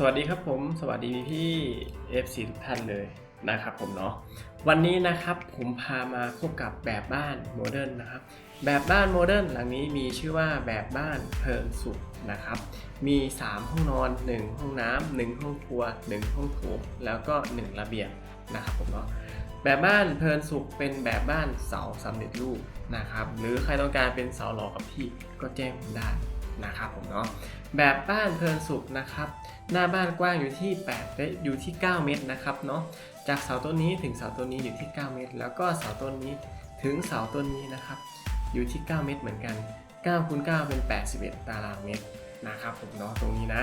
สวัสดีครับผม สวัสดีพี่ FC ทุกท่านเลยนะครับผมเนาะวันนี้นะครับผมพามาพบกับแบบบ้านโมเดิร์นนะครับแบบบ้านโมเดิร์นหลังนี้มีชื่อว่าแบบบ้านเพลินสุขนะครับมี 3 ห้องนอน 1 ห้องน้ำ1ห้องครัว 1 ห้องโถงแล้วก็ 1 ระเบียงนะครับผมเนาะแบบบ้านเพลินสุขเป็นแบบบ้านเสาสำเร็จรูปนะครับหรือใครต้องการเป็นเสาหล่อกับพี่ก็แจ้งผมได้นะครับผมเนาะ แบบบ้านเพลินสุขนะครับ หน้าบ้านกว้างอยู่ที่8และอยู่ที่ 9 เมตรนะครับเนาะจากเสาต้นนี้ถึงเสาต้นนี้อยู่ที่ 9 เมตร แล้วก็เสาต้นนี้ถึงเสาต้นนี้นะครับ อยู่ที่ 9 เมตรเหมือนกัน9คูณ9เป็น 81 ตารางเมตรนะครับผมเนาะตรงนี้นะ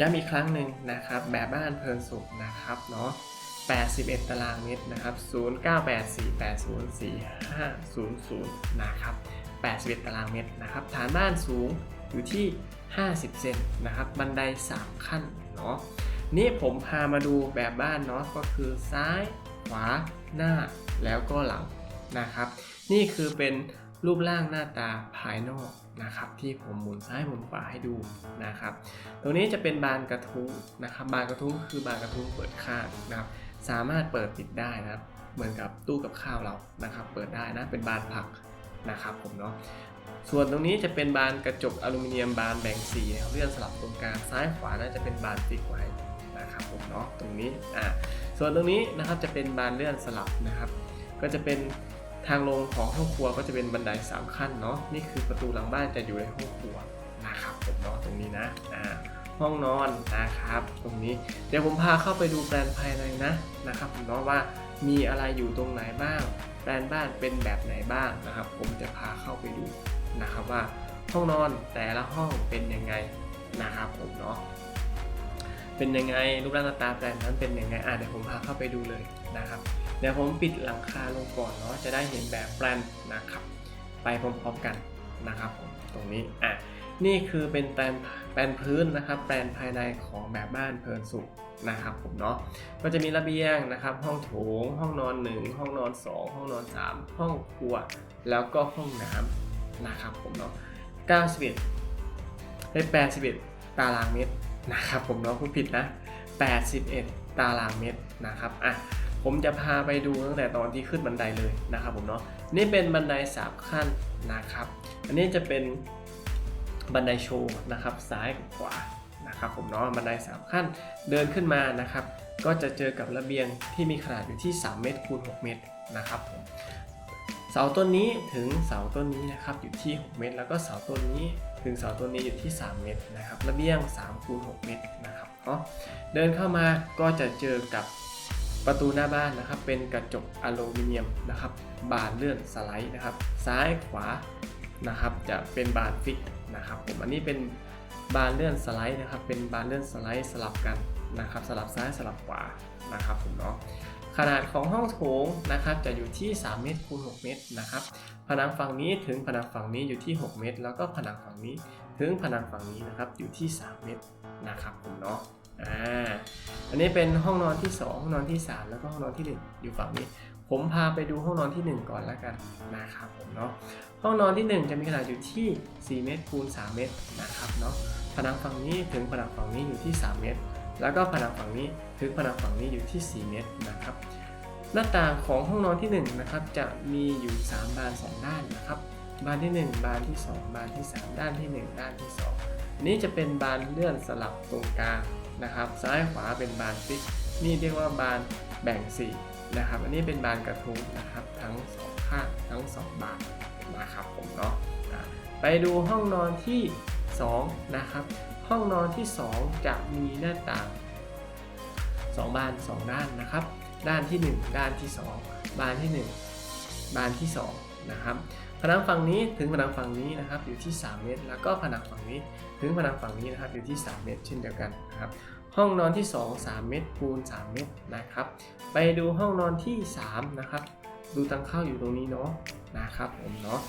ย้ำอีกครั้งหนึ่งนะครับ แบบบ้านเพลินสุขนะครับเนาะ81 ตารางเมตรนะครับ 0984804500 นะครับ 81 ตารางเมตรนะครับ ฐานบ้านสูง อยู่ที่ 50 เซนนะครับบันได 3 ขั้นเนาะนี่ผมพามาดูแบบบ้านเนาะก็คือซ้ายขวาหน้าแล้วก็หลังนะครับ นี่คือเป็นรูปร่างหน้าตาภายนอกนะครับที่ผมหมุนซ้ายหมุนขวาให้ดูนะครับ ตรงนี้จะเป็นบานกระทุ้งนะครับ บานกระทุ้งคือบานกระทุ้งเปิดข้างนะครับ สามารถเปิดปิดได้นะครับ เหมือนกับตู้กับข้าวเรานะครับ เปิดได้นะเป็นบานผักนะครับผมเนาะ ส่วนตรงนี้จะเป็นบานกระจกอลูมิเนียมบานแบ่งสีนะครับเลื่อนสลับตรงกลางซ้ายขวาน่าจะเป็นบานฟิกไว้นะครับผมเนาะตรงนี้อ่าส่วนตรงนี้นะครับจะเป็นบานเลื่อนสลับนะครับ ก็จะเป็นทางลงของห้องครัวก็จะเป็นบันได3ขั้นเนาะนี่คือประตูหลังบ้านจะอยู่ในห้องครัวนะครับผมเนาะตรงนี้นะอ่าห้องนอนนะครับ ตรงนี้เดี๋ยวผมพาเข้าไปดูแปลนภายในนะนะครับผมเนาะว่ามีอะไรอยู่ตรงไหนบ้างแปลนบ้านเป็นแบบไหนบ้างนะครับ ผมจะพาเข้าไปดู นะครับว่าห้องนอนแต่ละห้องเป็นยังไงนะครับผมเนาะเป็นยังไงรูปร่างหน้าตาแปลนนั้นเป็นยังไงอะเดี๋ยวผมพาเข้าไปดูเลยนะครับ เดี๋ยวผมปิดหลังคาลงก่อนเนาะจะได้เห็นแบบแปลนนะครับ ไปพร้อมๆกันนะครับผมตรงนี้อะนี่คือเป็นแปลนแปลนพื้นนะครับแปลนภายในของแบบบ้านเพลินสุขนะครับผมเนาะก็จะมีระเบียงนะครับ ห้องโถง ห้องนอน 1 ห้องนอน 2 ห้องนอน 3 ห้องครัว แล้วก็ห้องน้ำ นะครับผมเนาะ91ได้81 ตารางเมตรนะครับผมเนาะคุณผิดนะ 81 ตารางเมตรนะครับอะผมจะพาไปดูตั้งแต่ตอนที่ขึ้นบันไดเลยนะครับผมเนาะนี่เป็นบันได3ขั้นนะครับ อันนี้จะเป็นบันไดโชว์นะครับซ้ายกับขวานะครับผมเนาะบันได3ขั้นเดินขึ้นมานะครับ ก็จะเจอกับระเบียงที่มีขนาดอยู่ที่ 3 เมตรคูณ6เมตรนะครับผม สาต้นนี้ถึงเสาต้นนี้นะครับอยู่ที่ 6 เมตร แล้วก็เสาต้นนี้ถึงเสาต้นนี้อยู่ที่ 3 เมตรนะครับระเบียง3คูณ6เมตรนะครับเนาะเดินเข้ามาก็จะเจอกับประตูหน้าบ้านนะครับ เป็นกระจกอลูมิเนียมนะครับ บานเลื่อนสไลด์นะครับ ซ้ายขวานะครับ จะเป็นบานฟิกนะครับผมอันนี้เป็นบานเลื่อนสไลด์นะครับ เป็นบานเลื่อนสไลด์สลับกันนะครับ สลับซ้ายสลับขวานะครับผมเนาะ ขนาดของห้องโถงนะครับจะอยู่ที่ 3 เมตรคูณ 6 เมตรนะครับ ผนังฝั่งนี้ถึงผนังฝั่งนี้อยู่ที่ 6 เมตร แล้วก็ผนังฝั่งนี้ถึงผนังฝั่งนี้นะครับอยู่ที่ 3 เมตรนะครับผมเนาะอ่าอันนี้เป็นห้องนอนที่ 2 ห้องนอนที่ 3 แล้วก็ห้องนอนที่ 1 อยู่ฝั่งนี้ ผมพาไปดูห้องนอนที่ 1 ก่อนแล้วกันนะครับผมเนาะห้องนอนที่ 1 จะมีขนาดอยู่ที่ 4 เมตรคูณ 3 เมตรนะครับเนาะผนังฝั่งนี้ถึงผนังฝั่งนี้อยู่ที่ 3 เมตร แล้วก็ผนังฝั่งนี้ถึงผนังฝั่งนี้อยู่ที่ 4 เมตรนะครับ หน้าต่างของห้องนอนที่1นะครับจะมีอยู่ 3 บาน 2 ด้านนะครับ บานที่ 1 บานที่ 2 บานที่ 3 ด้านที่ 1 ด้านที่ 2 นี่จะเป็นบานเลื่อนสลับตรงกลางนะครับ ซ้ายขวาเป็นบานฟิกนี่เรียกว่าบานแบ่งสีนะครับ อันนี้เป็นบานกระทุ้งนะครับ ทั้งสองข้างทั้งสองบานนะครับผมเนาะอะไปดูห้องนอนที่2นะครับ ห้องนอนที่ 2 จะมีหน้าต่าง 2 บาน 2 ด้านนะครับ ด้านที่ 1 ด้านที่ 2 บานที่ 1 บานที่ 2 นะครับผนังฝั่งนี้ถึงผนังฝั่งนี้นะครับอยู่ที่ 3 เมตร แล้วก็ผนังฝั่งนี้ถึงผนังฝั่งนี้นะครับอยู่ที่ 3 เมตร เช่นเดียวกันนะครับห้องนอนที่ 2 3 เมตรคูณ3 เมตรนะครับ ไปดูห้องนอนที่ 3 นะครับ ดูทางเข้าอยู่ตรงนี้เนาะนะครับผมเนาะ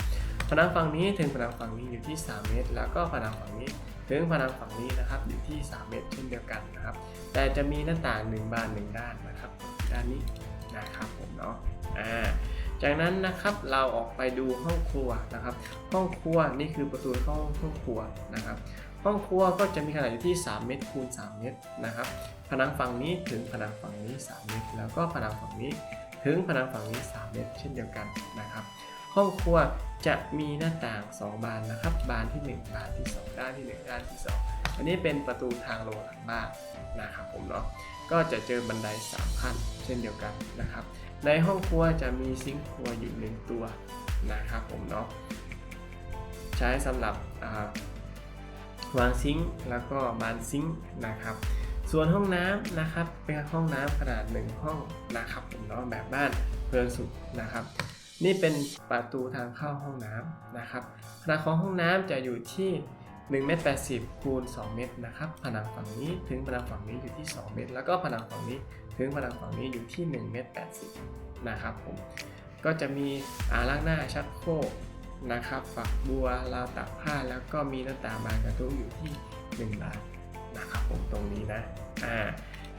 ผนังฝั่งนี้ถึงผนังฝั่งนี้อยู่ที่ 3 เมตร แล้วก็ผนังฝั่งนี้ ถึงผนังฝั่งนี้นะครับอยู่ที่ 3 เมตรเช่นเดียวกันนะครับ แต่จะมีหน้าต่าง 1 บาน 1 ด้านนะครับ ด้านนี้นะครับผมเนาะอ่าจากนั้นนะครับเราออกไปดูห้องครัวนะครับ ห้องครัวนี่คือประตูเข้าห้องครัวนะครับ ห้องครัวก็จะมีขนาดอยู่ที่ 3 เมตรคูณ 3 เมตรนะครับ ผนังฝั่งนี้ถึงผนังฝั่งนี้ 3 เมตร แล้วก็ผนังฝั่งนี้ถึงผนังฝั่งนี้ 3 เมตร เช่นเดียวกันนะครับ ห้องครัวจะมีหน้าต่าง 2 บานนะครับ บานที่ 1 บานที่ 2 ด้านที่ 1 ด้านที่ 2 อันนี้เป็นประตูทางลงหลังบ้านนะครับผมเนาะก็จะเจอบันได3ขั้นเช่นเดียวกันนะครับ ในห้องครัวจะมีซิงค์ครัวอยู่หนึ่งตัวนะครับผมเนาะใช้สำหรับวางซิงค์แล้วก็บานซิงค์นะครับ ส่วนห้องน้ำนะครับเป็นห้องน้ำขนาด 1 ห้องนะครับผมเนาะแบบบ้านเพลินสุดนะครับ นี่เป็นประตูทางเข้าห้องน้ำนะครับขนาดของห้องน้ำจะอยู่ที่1เมตร80คูณ2เมตรนะครับผนังฝั่งนี้ถึงผนังฝั่งนี้อยู่ที่ 2 เมตร แล้วก็ผนังฝั่งนี้ถึงผนังฝั่งนี้อยู่ที่1เมตร80นะครับผมก็จะมีอ่างล้างหน้าชักโครกนะครับ ฝักบัวราวตากผ้าแล้วก็มีหน้าต่างบานกระทุ้งอยู่ที่1บานนะครับผมตรงนี้นะอ่า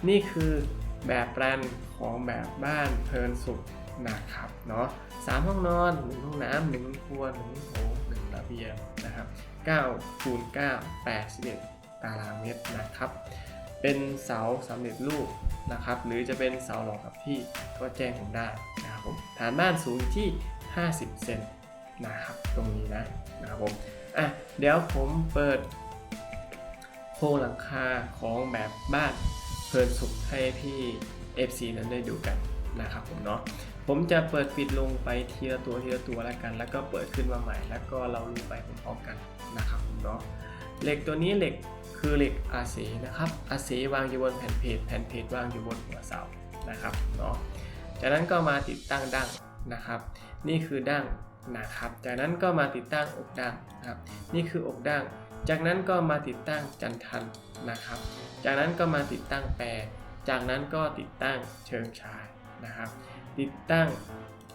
นี่คือแบบแปลนของแบบบ้านเพลินสุข นะครับเนาะสามห้องนอนหนึ่งห้องน้ำหนึ่งครัวหนึ่งโถงหนึ่งระเบียงนะครับ9คูณ9 81ตารางเมตรนะครับ เป็นเสาสำเร็จรูปนะครับ หรือจะเป็นเสาหลอกกับที่ก็แจ้งผมได้นะครับผมฐานบ้านสูงที่ 50 เซนนะครับตรงนี้นะนะครับผมอะเดี๋ยวผมเปิดโครงหลังคาของแบบบ้านเพลินสุขให้พี่ FC นั้นได้ดูกันนะครับผมเนาะ ผมจะเปิดปิดลงไปทีละตัวทีละตัวแล้วกัน แล้วก็เปิดขึ้นมาใหม่ แล้วก็เราดูไปพร้อมๆกันนะครับผมเนาะเหล็กตัวนี้เหล็กคือเหล็กอาเสนะครับอาเสวางอยู่บนแผ่นเพจแผ่นเพจวางอยู่บนหัวเสานะครับเนาะจากนั้นก็มาติดตั้งดั้งนะครับ นี่คือดั้งนะครับ จากนั้นก็มาติดตั้งอกดั้งนะครับ นี่คืออกดั้ง จากนั้นก็มาติดตั้งจันทันนะครับ จากนั้นก็มาติดตั้งแปร จากนั้นก็ติดตั้งเชิงชายนะครับ ติดตั้ง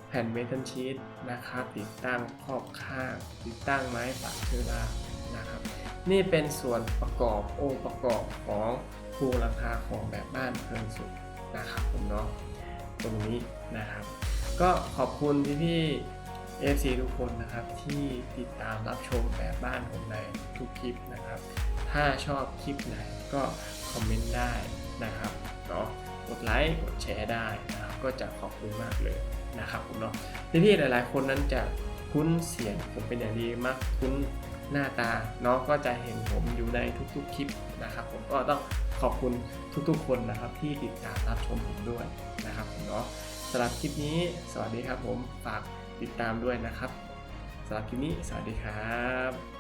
แผ่นเมทัลชีตนะครับ ติดตั้งขอบข้าง ติดตั้งไม้ปักเชื้อรานะครับ นี่เป็นส่วนประกอบองค์ประกอบของภูหลังคาของแบบบ้านเพลินสุดนะครับผมเนาะตรงนี้นะครับ ก็ขอบคุณพี่พี่เอฟซีทุกคนนะครับที่ติดตามรับชมแบบบ้านผมในทุกคลิปนะครับ ถ้าชอบคลิปไหนก็คอมเมนต์ได้นะครับเนาะ กดไลค์กดแชร์ได้นะครับก็จะขอบคุณมากเลยนะครับผมเนาะพี่ๆหลายๆ คนนั้นจะคุ้นเสียงผมเป็นอย่างดีมากคุ้นหน้าตาเนาะก็จะเห็นผมอยู่ในทุกๆคลิปนะครับผมก็ต้องขอบคุณทุกๆ คนนะครับที่ติดตามรับชมผมด้วยนะครับผมเนาะสำหรับคลิปนี้ สวัสดีครับผมฝากติดตามด้วยนะครับสำหรับคลิปนี้ สวัสดีครับ